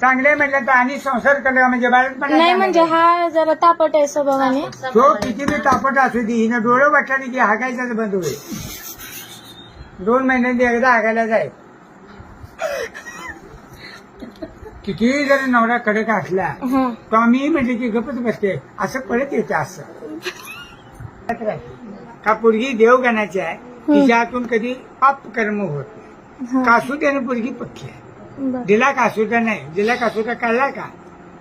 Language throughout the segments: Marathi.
चांगले म्हटलं तर आणि संसार केला म्हणजे पण नाही म्हणजे हा जरा तापट आहे स्वभावाने तो किती बी तापट असू दे हिनं डोळं वाटलं की हागायचाच बंद होईल. दोन महिन्यांनी एकदा हागायला जाईल. किती जरी नवरा कडक असला हा. तो आम्ही म्हणजे की गपच बसते. असं पळत येते असं. का पोरगी देवगणाची आहे तिच्या हातून कधी पाप कर्म होत नाही. हा. कासू त्याने पोरगी पक्की आहे. दिला कासूटा नाही? दिला कासूटा काढला का?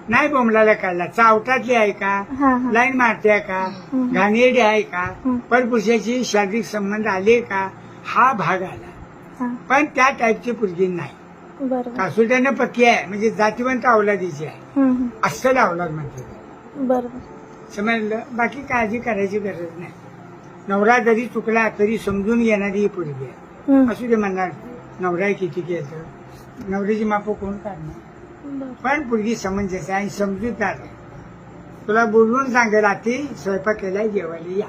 नाही बोमलाला काढला. चावटातली आहे का? लाईन मारते का. घाणेरडी आहे का? हम्म. परपुरुषाची शारीरिक संबंध आले का? हा भाग आला. पण त्या टाईपची पोरगी नाही. कासुट्याने पक्की आहे? म्हणजे जातीवंत अवलादीची आहे. अस्सल अवलाद म्हणते बरोबर. समजलं? बाकी काळजी करायची गरज नाही. नवरा जरी चुकला तरी समजून घेणारी ही पोरगी आहे. असू दे म्हणणार नवरा किती केलं. नवऱ्याची माप कोण काढणार. पण पोरगी समंजस आहे आणि समजूतदार आहे. तुला बोलवून सांगेल आती स्वयंपाक केलाय जेवायला या.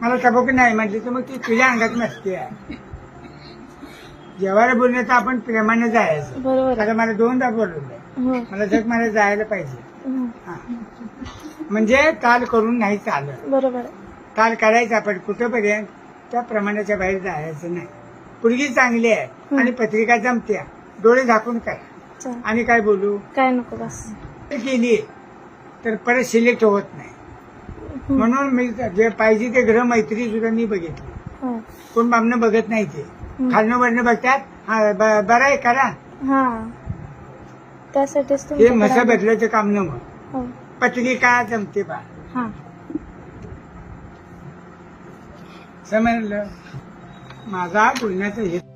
मला तबक नाही म्हटली तर मग ती तुझ्या अंगात नसते. आहे जेवायला बोलणे तर आपण प्रेमाने जायचं. बरोबर आता मला दोनदा बोलवलंय हो. मला जग मला जायला पाहिजे. हा. म्हणजे ताल करून नाही चालत. बरोबर ताल करायचा पण कुठंपर्यंत? त्या प्रमाणाच्या बाहेर जायचं नाही. पोरगी चांगली आहे आणि पत्रिका जमत्या. डोळे झाकून काय? चल. आणि काय बोलू? काय नको बस. केली तर परत सिलेक्ट होत नाही. म्हणून मी जे पाहिजे ते ग्रह मैत्री सुद्धा मी बघितली. हो. कोण बामनं बघत नाही ते. हम्म. खालनं वरनं बघतात. हा ब- बरं आहे करा. हा. त्यासाठीच हे मसा. बदलायचं काम न मग हो. पत्रिका जमते बा. हा. समजलं? माझा बोलण्याचा हेतू